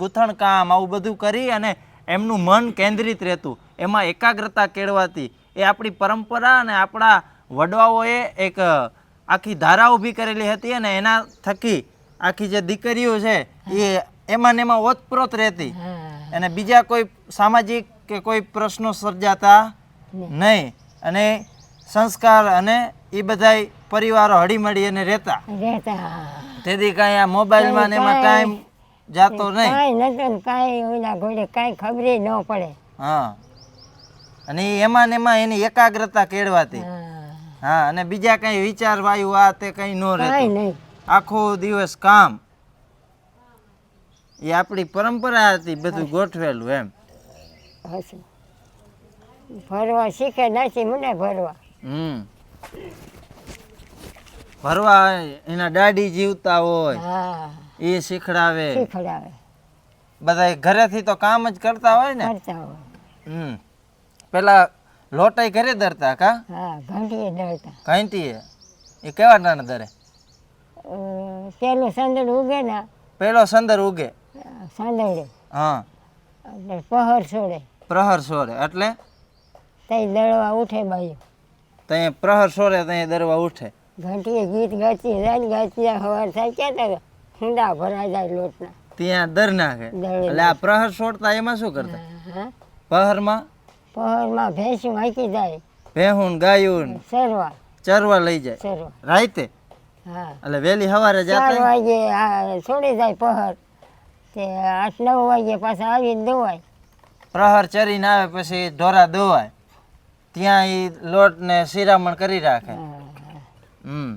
ગૂંથણ કામ આવું બધું કરી અને એમનું મન કેન્દ્રિત રહેતું. એમાં એકાગ્રતા કેળવાતી. એ આપણી પરંપરા અને આપણા વડવાઓએ એક આખી ધારા ઊભી કરેલી હતી અને એના થકી આખી જે દીકરીઓ છે એ એમાં ને એમાં ઓતપ્રોત રહેતી. અને બીજા કોઈ સામાજિક કે કોઈ પ્રશ્નો સર્જાતા નહીં. અને સંસ્કાર અને એ બધાય પરિવારો હળીમળી અને રહેતા. તેથી કાંઈ આ મોબાઈલમાં ને એમાં ટાઈમ જાતો નહીં? કાંઈ નતું ને કાંઈ ઓલા ઘોડે કાંઈ ખબર ન પડે. હા. અને એમાં ને એમાં એની એકાગ્રતા કેળવાતી. હા. અને બીજા કઈ વિચાર વાયુ આ તે કઈ ન રહેતું. આખો દિવસ કામ. એ આપણી પરંપરા હતી બધું ગોઠવેલું એમ. ફરવા ભરવા શીખે નથી મને ભરવા. હમ. ભરવા એના દાડી જીવતા હોય. હા. એ શીખડાવે. શીખડાવે. બધા ઘરેથી તો કામ જ કરતા હોય ને? કરતા હોય. હમ. પેલા લોટાઈ ઘરે દરતા કા? હા ઘંટીએ ધરતા ઘંટીએ. એ કેવા નાના દરે? પેલો સંદડ ઉગે ને? પેલો સંદર ઉગે. સંદર હા. એટલે પહર છોડે. પ્રહર છોડે. એટલે? તઈ દળવા ઉઠે ભાઈ ત્યાં પ્રહર છોડે ત્યાં દરવા ઉઠે. ઘંટીએ ગીત ગાતી રાત ગાતી હવાર થાય ક્યાં હુંડા ભરાઈ જાય લોટના. ત્યાં દર નાખે. એટલે આ પ્રહર છોડતા એમાં શું કરતા? પહરમાં પહરમાં ભેંસી વાંકી જાય. ભેહું ગાયું ચરવા. ચરવા લઈ જાય. રાતે? હા. એટલે વહેલી સવારે ચાર વાગે છોડી જાય પહર તે આઠ નવ વાગે પાછા આવીને દોવાય પ્રહર ચરીને આવે પછી ઢોરા દોવાય ત્યાં એ લોટ ને શિરામણ કરી રાખે. હમ.